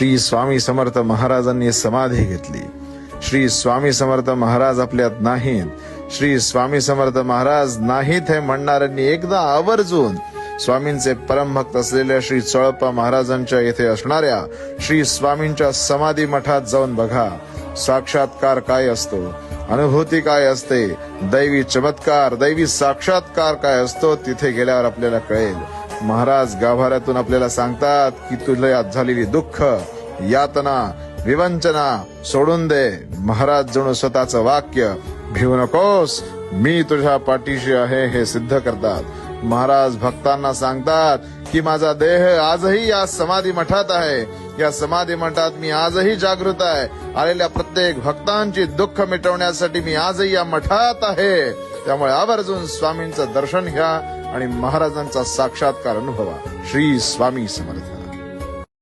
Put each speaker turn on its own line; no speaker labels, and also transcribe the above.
श्री स्वामी समर्थ महाराजांनी समाधी घेतली. श्री स्वामी समर्थ महाराज आपल्यात नाहीत. श्री स्वामी समर्थ महाराज नाहीत हे म्हणणाऱ्यांनी एकदा आवर्जून स्वामींचे परमभक्त असलेल्या श्री चळप्पा महाराजांच्या येथे असणाऱ्या श्री स्वामींच्या समाधी मठात जाऊन बघा. साक्षात्कार काय असतो? अनुभूती काय असते? दैवी चमत्कार दैवी साक्षात्कार काय असतो? तिथे गेल्यावर आपल्याला कळेल. महाराज गाभाऱ्यातून आपल्याला सांगतात की तुला झालेली दुःख यातना विवंचना सोडून दे. महाराज जणू स्वतःचं वाक्य भिवू नकोस मी तुझ्या पाठीशी आहे हे सिद्ध करतात. महाराज भक्तांना सांगतात की माझा देह आजही या समाधी मठात आहे. या समाधी मठात मी आजही जागृत आहे. आलेल्या प्रत्येक भक्तांची दुःख मिटवण्यासाठी मी आजही या मठात आहे. त्यामुळे आवर्जून स्वामींचं दर्शन घ्या. आणि महाराजांचा साक्षात्कार अनुभवा. श्री स्वामी समर्थ.